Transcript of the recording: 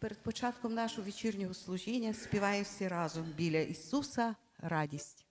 перед початком нашого вечірнього служіння співаємо всі разом біля Ісуса радість.